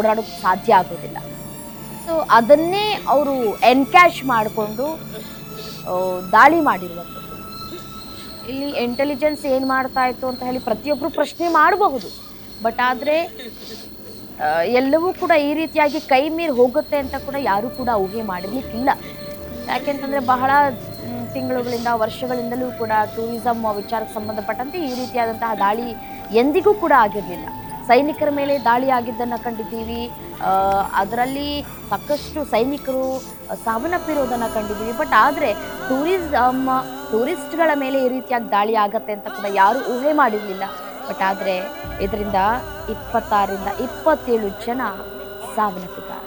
ಓಡಾಡೋಕ್ಕೆ ಸಾಧ್ಯ ಆಗೋದಿಲ್ಲ. ಸೊ ಅದನ್ನೇ ಅವರು ಎನ್ಕ್ಯಾಶ್ ಮಾಡಿಕೊಂಡು ದಾಳಿ ಮಾಡಿರುವಂಥದ್ದು. ಇಲ್ಲಿ ಇಂಟೆಲಿಜೆನ್ಸ್ ಏನು ಮಾಡ್ತಾ ಇತ್ತು ಅಂತ ಹೇಳಿ ಪ್ರತಿಯೊಬ್ಬರು ಪ್ರಶ್ನೆ ಮಾಡಬಹುದು. ಬಟ್ ಆದರೆ ಎಲ್ಲವೂ ಕೂಡ ಈ ರೀತಿಯಾಗಿ ಕೈ ಮೀರಿ ಹೋಗುತ್ತೆ ಅಂತ ಕೂಡ ಯಾರೂ ಕೂಡ ಊಹೆ ಮಾಡಿರ್ಲಿಕ್ಕಿಲ್ಲ. ಯಾಕೆಂತಂದರೆ ಬಹಳ ತಿಂಗಳುಗಳಿಂದ, ವರ್ಷಗಳಿಂದಲೂ ಕೂಡ ಟೂರಿಸಮ್ ವಿಚಾರಕ್ಕೆ ಸಂಬಂಧಪಟ್ಟಂತೆ ಈ ರೀತಿಯಾದಂತಹ ದಾಳಿ ಎಂದಿಗೂ ಕೂಡ ಆಗಿರಲಿಲ್ಲ. ಸೈನಿಕರ ಮೇಲೆ ದಾಳಿ ಆಗಿದ್ದನ್ನು ಕಂಡಿದ್ದೀವಿ ಅದರಲ್ಲಿ ಸಾಕಷ್ಟು ಸೈನಿಕರು ಸಾವನ್ನಪ್ಪಿರೋದನ್ನು ಕಂಡಿದ್ದೀವಿ. ಬಟ್ ಆದರೆ ಟೂರಿಸಮ್ ಟೂರಿಸ್ಟ್ಗಳ ಮೇಲೆ ಈ ರೀತಿಯಾಗಿ ದಾಳಿ ಆಗತ್ತೆ ಅಂತ ಕೂಡ ಯಾರೂ ಊಹೆ ಮಾಡಿರಲಿಲ್ಲ. ಬಟ್ ಆದರೆ ಇದರಿಂದ ಇಪ್ಪತ್ತಾರರಿಂದ ಇಪ್ಪತ್ತೇಳು ಜನ ಸಾವನ್ನಪ್ಪಿದ್ದಾರೆ.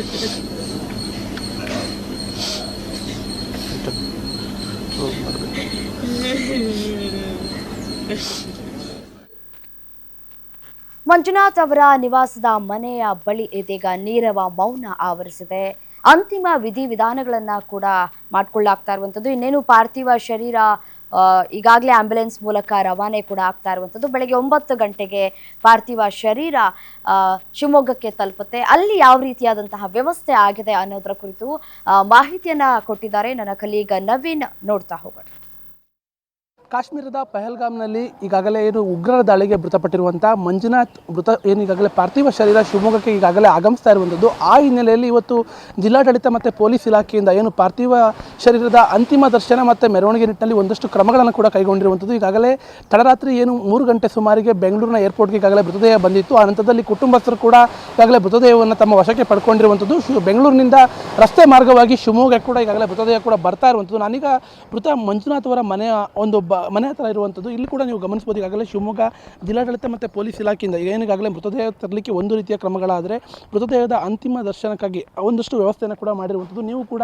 ಮಂಜುನಾಥ್ ಅವರ ನಿವಾಸದ ಮನೆಯ ಬಳಿ ಇದೀಗ ನೀರವ ಮೌನ ಆವರಿಸಿದೆ. ಅಂತಿಮ ವಿಧಿವಿಧಾನಗಳನ್ನ ಕೂಡ ಮಾಡ್ಕೊಳ್ಳಾಗ್ತಾ ಇರುವಂಥದ್ದು. ಇನ್ನೇನು ಪಾರ್ಥಿವ ಶರೀರ ಈಗಾಗಲೇ ಆಂಬ್ಯುಲೆನ್ಸ್ ಮೂಲಕ ರವಾನೆ ಕೂಡ ಆಗ್ತಾ ಇರುವಂಥದ್ದು. ಬೆಳಗ್ಗೆ ಒಂಬತ್ತು ಗಂಟೆಗೆ ಪಾರ್ಥಿವ ಶರೀರ ಶಿವಮೊಗ್ಗಕ್ಕೆ ತಲುಪುತ್ತೆ. ಅಲ್ಲಿ ಯಾವ ರೀತಿಯಾದಂತಹ ವ್ಯವಸ್ಥೆ ಆಗಿದೆ ಅನ್ನೋದರ ಕುರಿತು ಮಾಹಿತಿಯನ್ನ ಕೊಟ್ಟಿದ್ದಾರೆ ನನ್ನ ಕಲೀಗ ನವೀನ್ ನೋಡ್ತಾ ಹೋಗೋಣ. ಕಾಶ್ಮೀರದ ಪಹಲ್ಗಾಮ್ನಲ್ಲಿ ಈಗಾಗಲೇ ಏನು ಉಗ್ರರ ದಾಳಿಗೆ ಮೃತಪಟ್ಟಿರುವಂಥ ಮಂಜುನಾಥ್ ಮೃತ ಏನು ಈಗಾಗಲೇ ಪಾರ್ಥಿವ ಶರೀರ ಶಿವಮೊಗ್ಗಕ್ಕೆ ಈಗಾಗಲೇ ಆಗಮಿಸ್ತಾ ಇರುವಂಥದ್ದು. ಆ ಹಿನ್ನೆಲೆಯಲ್ಲಿ ಇವತ್ತು ಜಿಲ್ಲಾಡಳಿತ ಮತ್ತು ಪೊಲೀಸ್ ಇಲಾಖೆಯಿಂದ ಏನು ಪಾರ್ಥಿವ ಶರೀರದ ಅಂತಿಮ ದರ್ಶನ ಮತ್ತು ಮೆರವಣಿಗೆ ನಿಟ್ಟಿನಲ್ಲಿ ಒಂದಷ್ಟು ಕ್ರಮಗಳನ್ನು ಕೂಡ ಕೈಗೊಂಡಿರುವಂಥದ್ದು. ಈಗಾಗಲೇ ತಡರಾತ್ರಿ ಏನು ಮೂರು ಗಂಟೆ ಸುಮಾರಿಗೆ ಬೆಂಗಳೂರಿನ ಏರ್ಪೋರ್ಟ್ಗೆ ಈಗಾಗಲೇ ಮೃತದೇಹ ಬಂದಿತ್ತು. ಆ ನಂತರದಲ್ಲಿ ಕುಟುಂಬಸ್ಥರು ಕೂಡ ಈಗಾಗಲೇ ಮೃತದೇಹವನ್ನು ತಮ್ಮ ವಶಕ್ಕೆ ಪಡ್ಕೊಂಡಿರುವಂಥದ್ದು. ಬೆಂಗಳೂರಿನಿಂದ ರಸ್ತೆ ಮಾರ್ಗವಾಗಿ ಶಿವಮೊಗ್ಗ ಕೂಡ ಈಗಾಗಲೇ ಮೃತದೇಹ ಕೂಡ ಬರ್ತಾ ಇರುವಂಥದ್ದು. ನಾನೀಗ ಮೃತ ಮಂಜುನಾಥ್ ಅವರ ಮನೆಯ ಒಂದು ಬ ಮನೆ ಹತ್ರ ಇರುವಂಥದ್ದು ಇಲ್ಲಿ ಕೂಡ ನೀವು ಗಮನಿಸ್ಬೋದು, ಈಗಾಗಲೇ ಶಿವಮೊಗ್ಗ ಜಿಲ್ಲಾಡಳಿತ ಮತ್ತು ಪೊಲೀಸ್ ಇಲಾಖೆಯಿಂದ ಏನಿಗಾಗಲೇ ಮೃತದೇಹ ತರಲಿಕ್ಕೆ ಒಂದು ರೀತಿಯ ಕ್ರಮಗಳಾದರೆ, ಮೃತದೇಹದ ಅಂತಿಮ ದರ್ಶನಕ್ಕಾಗಿ ಒಂದಷ್ಟು ವ್ಯವಸ್ಥೆಯನ್ನು ಕೂಡ ಮಾಡಿರುವಂಥದ್ದು ನೀವು ಕೂಡ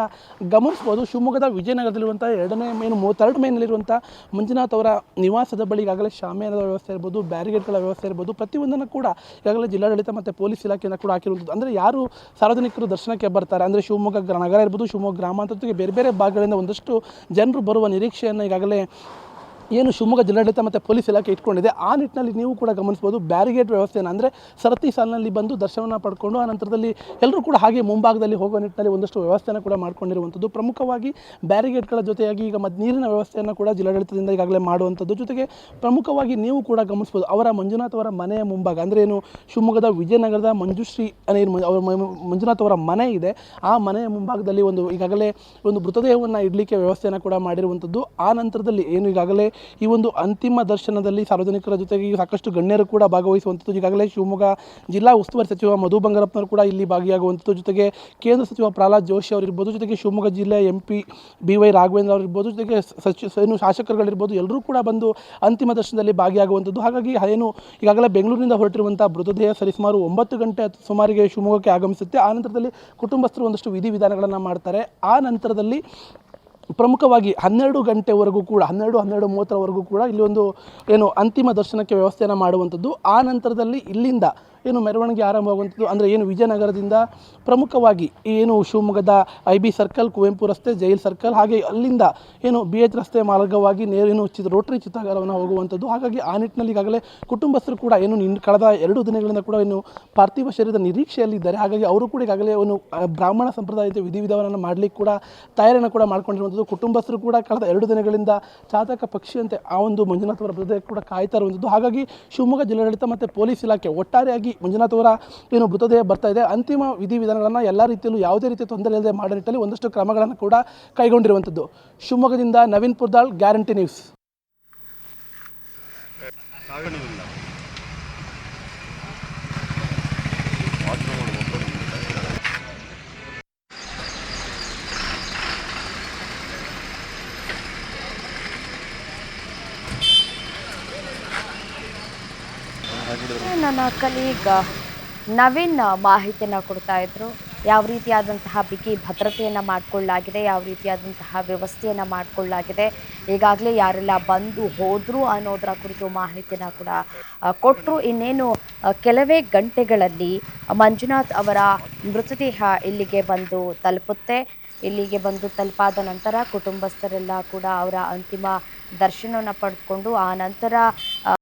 ಗಮನಿಸ್ಬೋದು, ಶಿವಮೊಗ್ಗದ ವಿಜಯನಗರದಲ್ಲಿರುವಂಥ ಎರಡನೇ ಮೇನು ಮೂವತ್ತೆರಡು ಮೇನಲ್ಲಿರುವಂಥ ಮಂಜುನಾಥ್ ಅವರ ನಿವಾಸದ ಬಳಿ ಈಗಾಗಲೇ ಶಾಮಿಯಾನದ ವ್ಯವಸ್ಥೆ ಇರ್ಬೋದು ಬ್ಯಾರಿಗೇಡ್ಗಳ ವ್ಯವಸ್ಥೆ ಇರ್ಬೋದು, ಪ್ರತಿಯೊಂದನ್ನು ಕೂಡ ಈಗಾಗಲೇ ಜಿಲ್ಲಾಡಳಿತ ಮತ್ತು ಪೊಲೀಸ್ ಇಲಾಖೆಯಿಂದ ಕೂಡ ಹಾಕಿರುವಂಥದ್ದು ಅಂದರೆ ಯಾರು ಸಾರ್ವಜನಿಕರು ದರ್ಶನಕ್ಕೆ ಬರ್ತಾರೆ, ಅಂದರೆ ಶಿವಮೊಗ್ಗ ಗ್ರ- ನಗರ ಇರ್ಬೋದು, ಶಿವಮೊಗ್ಗ ಗ್ರಾಮಾಂತರ ಜೊತೆಗೆ ಬೇರೆ ಬೇರೆ ಭಾಗಗಳಿಂದ ಒಂದಷ್ಟು ಜನರು ಬರುವ ನಿರೀಕ್ಷೆಯನ್ನು ಈಗಾಗಲೇ ಏನು ಶಿವಮೊಗ್ಗ ಜಿಲ್ಲಾಡಳಿತ ಮತ್ತು ಪೊಲೀಸ್ ಇಲಾಖೆ ಇಟ್ಕೊಂಡಿದೆ, ಆ ನಿಟ್ಟಿನಲ್ಲಿ ನೀವು ಕೂಡ ಗಮನಿಸ್ಬೋದು ಬ್ಯಾರಿಗೇಡ್ ವ್ಯವಸ್ಥೆ ಅಂದರೆ ಸರತಿ ಸಾಲಿನಲ್ಲಿ ಬಂದು ದರ್ಶನ ಪಡ್ಕೊಂಡು, ಆ ನಂತರದಲ್ಲಿ ಎಲ್ಲರೂ ಕೂಡ ಹಾಗೆ ಮುಂಭಾಗದಲ್ಲಿ ಹೋಗುವ ನಿಟ್ಟಿನಲ್ಲಿ ಒಂದಷ್ಟು ವ್ಯವಸ್ಥೆಯನ್ನು ಕೂಡ ಮಾಡ್ಕೊಂಡಿರುವಂಥದ್ದು ಪ್ರಮುಖವಾಗಿ ಬ್ಯಾರಿಗೇಡ್ಗಳ ಜೊತೆಯಾಗಿ ಈಗ ಮತ್ತು ನೀರಿನ ವ್ಯವಸ್ಥೆಯನ್ನು ಕೂಡ ಜಿಲ್ಲಾಡಳಿತದಿಂದ ಈಗಾಗಲೇ ಮಾಡುವಂಥದ್ದು ಜೊತೆಗೆ ಪ್ರಮುಖವಾಗಿ ನೀವು ಕೂಡ ಗಮನಿಸ್ಬೋದು ಅವರ ಮಂಜುನಾಥ್ ಅವರ ಮನೆಯ ಮುಂಭಾಗ, ಅಂದರೆ ಏನು ಶಿವಮೊಗ್ಗದ ವಿಜಯನಗರದ ಮಂಜುಶ್ರೀ ಅನೇ ಅವರ ಮಂಜುನಾಥ್ ಅವರ ಮನೆ ಇದೆ. ಆ ಮನೆಯ ಮುಂಭಾಗದಲ್ಲಿ ಒಂದು ಈಗಾಗಲೇ ಒಂದು ಮೃತದೇಹವನ್ನು ಇಡಲಿಕ್ಕೆ ವ್ಯವಸ್ಥೆಯನ್ನು ಕೂಡ ಮಾಡಿರುವಂಥದ್ದು ಆ ನಂತರದಲ್ಲಿ ಏನು ಈಗಾಗಲೇ ಈ ಒಂದು ಅಂತಿಮ ದರ್ಶನದಲ್ಲಿ ಸಾರ್ವಜನಿಕರ ಜೊತೆಗೆ ಸಾಕಷ್ಟು ಗಣ್ಯರು ಕೂಡ ಭಾಗವಹಿಸುವಂಥದ್ದು. ಈಗಾಗಲೇ ಶಿವಮೊಗ್ಗ ಜಿಲ್ಲಾ ಉಸ್ತುವಾರಿ ಸಚಿವ ಮಧು ಬಂಗಾರಪ್ಪನವರು ಕೂಡ ಇಲ್ಲಿ ಭಾಗಿಯಾಗುವಂಥದ್ದು. ಜೊತೆಗೆ ಕೇಂದ್ರ ಸಚಿವ ಪ್ರಹ್ಲಾದ್ ಜೋಶಿ ಅವರಿರ್ಬೋದು, ಜೊತೆಗೆ ಶಿವಮೊಗ್ಗ ಜಿಲ್ಲೆ M P B Y Raghavendra ಅವರಿರ್ಬೋದು, ಜೊತೆಗೆ ಸಚಿವ ಏನು ಶಾಸಕರುಗಳಿರ್ಬೋದು, ಎಲ್ಲರೂ ಕೂಡ ಬಂದು ಅಂತಿಮ ದರ್ಶನದಲ್ಲಿ ಭಾಗಿಯಾಗುವಂಥದ್ದು. ಹಾಗಾಗಿ ಏನು ಈಗಾಗಲೇ ಬೆಂಗಳೂರಿನಿಂದ ಹೊರಟಿರುವಂಥ ಮೃತದೇಹ ಸರಿಸುಮಾರು ಒಂಬತ್ತು ಗಂಟೆ ಸುಮಾರಿಗೆ ಶಿವಮೊಗ್ಗಕ್ಕೆ ಆಗಮಿಸುತ್ತೆ. ಆ ನಂತರದಲ್ಲಿ ಕುಟುಂಬಸ್ಥರು ಒಂದಷ್ಟು ವಿಧಿವಿಧಾನಗಳನ್ನು ಮಾಡ್ತಾರೆ. ಆ ನಂತರದಲ್ಲಿ ಪ್ರಮುಖವಾಗಿ ಹನ್ನೆರಡು ಗಂಟೆವರೆಗೂ ಕೂಡ, ಹನ್ನೆರಡು ಹನ್ನೆರಡು ಮೂವತ್ತರವರೆಗೂ ಕೂಡ ಇಲ್ಲಿ ಒಂದು ಏನು ಅಂತಿಮ ದರ್ಶನಕ್ಕೆ ವ್ಯವಸ್ಥೆಯನ್ನು ಮಾಡುವಂಥದ್ದು. ಆ ನಂತರದಲ್ಲಿ ಇಲ್ಲಿಂದ ಏನು ಮೆರವಣಿಗೆ ಆರಂಭವಾಗುವಂಥದ್ದು? ಅಂದರೆ ಏನು ವಿಜಯನಗರದಿಂದ ಪ್ರಮುಖವಾಗಿ ಏನು ಶಿವಮೊಗ್ಗದ ಐ ಬಿ ಸರ್ಕಲ್ ಕುವೆಂಪು ರಸ್ತೆ, ಜೈಲ್ ಸರ್ಕಲ್ ಹಾಗೆ ಅಲ್ಲಿಂದ ಏನು ಬಿ ಎಚ್ ರಸ್ತೆ ಮಾರ್ಗವಾಗಿ ನೇರೇನು ಚಿತ್ರ, ರೋಟರಿ ಚಿತ್ರಗಾರವನ್ನು ಹೋಗುವಂಥದ್ದು. ಹಾಗಾಗಿ ಆ ನಿಟ್ಟಿನಲ್ಲಿ ಈಗಾಗಲೇ ಕುಟುಂಬಸ್ಥರು ಕೂಡ ಏನು ನಿನ್ನ ಕಳೆದ ಎರಡು ದಿನಗಳಿಂದ ಕೂಡ ಏನು ಪಾರ್ಥಿವ ಶರೀರದ ನಿರೀಕ್ಷೆಯಲ್ಲಿದ್ದಾರೆ. ಹಾಗಾಗಿ ಅವರು ಕೂಡ ಈಗಾಗಲೇ ಒಂದು ಬ್ರಾಹ್ಮಣ ಸಂಪ್ರದಾಯದ ವಿಧಿವಿಧಾನವನ್ನು ಮಾಡಲಿಕ್ಕೆ ಕೂಡ ತಯಾರಿಯನ್ನು ಕೂಡ ಮಾಡ್ಕೊಂಡಿರುವಂಥದ್ದು. ಕುಟುಂಬಸ್ಥರು ಕೂಡ ಕಳೆದ ಎರಡು ದಿನಗಳಿಂದ ಚಾತಕ ಪಕ್ಷಿಯಂತೆ ಆ ಒಂದು ಮಂಜುನಾಥ್ ಅವರ ಮೃತದೇಹ ಕೂಡ ಕಾಯ್ತಾ ಇರುವಂಥದ್ದು. ಹಾಗಾಗಿ ಶಿವಮೊಗ್ಗ ಜಿಲ್ಲಾಡಳಿತ ಮತ್ತು ಪೊಲೀಸ್ ಇಲಾಖೆ ಒಟ್ಟಾರೆಯಾಗಿ ಮಂಜುನಾಥ್ ಏನು ಮೃತದೇಹ ಬರ್ತಾ ಇದೆ. ಅಂತಿಮ ವಿಧಿವಿಧಾನಗಳನ್ನು ಎಲ್ಲ ರೀತಿಯಲ್ಲೂ ಯಾವುದೇ ರೀತಿಯ ತೊಂದರೆ ಇಲ್ಲದೆ ಮಾಡೋ ಒಂದಷ್ಟು ಕ್ರಮಗಳನ್ನು ಕೂಡ ಕೈಗೊಂಡಿರುವಂಥದ್ದು ಶಿವಮೊಗ್ಗದಿಂದ ನವೀನ್ ಪುರ್ದಾಳ್, ಗ್ಯಾರಂಟಿ ನ್ಯೂಸ್. ನನ್ನ ಕಲೀಗ್ ನವೀನ್ ಮಾಹಿತಿಯನ್ನು ಕೊಡ್ತಾ ಇದ್ರು. ಯಾವ ರೀತಿಯಾದಂತಹ ಬಿಗಿ ಭದ್ರತೆಯನ್ನು ಮಾಡಿಕೊಳ್ಳಲಾಗಿದೆ, ಯಾವ ರೀತಿಯಾದಂತಹ ವ್ಯವಸ್ಥೆಯನ್ನು ಮಾಡಿಕೊಳ್ಳಲಾಗಿದೆ, ಈಗಾಗಲೇ ಯಾರೆಲ್ಲ ಬಂದು ಹೋದರು ಅನ್ನೋದರ ಕುರಿತು ಮಾಹಿತಿಯನ್ನು ಕೂಡ ಕೊಟ್ಟರು ಇನ್ನೇನು ಕೆಲವೇ ಗಂಟೆಗಳಲ್ಲಿ ಮಂಜುನಾಥ್ ಅವರ ಮೃತದೇಹ ಇಲ್ಲಿಗೆ ಬಂದು ತಲುಪುತ್ತೆ. ಇಲ್ಲಿಗೆ ಬಂದು ತಲುಪಾದ ನಂತರ ಕುಟುಂಬಸ್ಥರೆಲ್ಲ ಕೂಡ ಅವರ ಅಂತಿಮ ದರ್ಶನವನ್ನು ಪಡೆದುಕೊಂಡು ಆ ನಂತರ